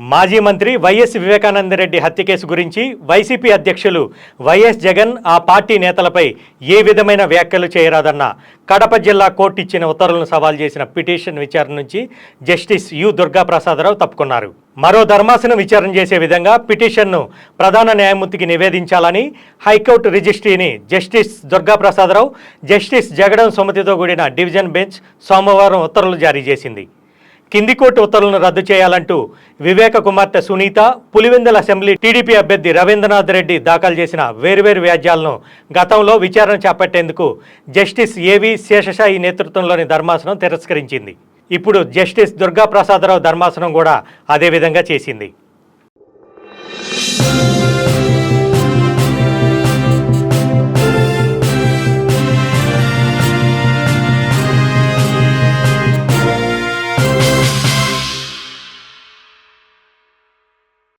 మాజీ మంత్రి వైఎస్ వివేకానందరెడ్డి హత్య కేసు గురించి వైసీపీ అధ్యక్షులు వైఎస్ జగన్ ఆ పార్టీ నేతలపై ఏ విధమైన వ్యాఖ్యలు చేయరాదన్న కడప జిల్లా కోర్టు ఇచ్చిన ఉత్తర్వులను సవాల్ చేసిన పిటిషన్ విచారణ నుంచి జస్టిస్ యు దుర్గాప్రసాదరావు తప్పుకున్నారు. మరో ధర్మాసనం విచారణ చేసే విధంగా పిటిషన్ను ప్రధాన న్యాయమూర్తికి నివేదించాలని హైకోర్టు రిజిస్ట్రీని జస్టిస్ దుర్గాప్రసాదరావు జస్టిస్ జగడం సుమతితో కూడిన డివిజన్ బెంచ్ సోమవారం ఉత్తర్వులు జారీ చేసింది. కింది కోర్టు ఉత్తర్వులను రద్దు చేయాలంటూ వివేక కుమార్తె సునీత పులివెందుల అసెంబ్లీ టీడీపీ అభ్యర్థి రవీంద్రనాథ్ రెడ్డి దాఖలు చేసిన వేర్వేరు వ్యాజ్యాలను గతంలో విచారణ చేపట్టేందుకు జస్టిస్ ఏవి శేషశాయి నేతృత్వంలోని ధర్మాసనం తిరస్కరించింది. ఇప్పుడు జస్టిస్ దుర్గాప్రసాదరావు ధర్మాసనం కూడా అదే విధంగా చేసింది.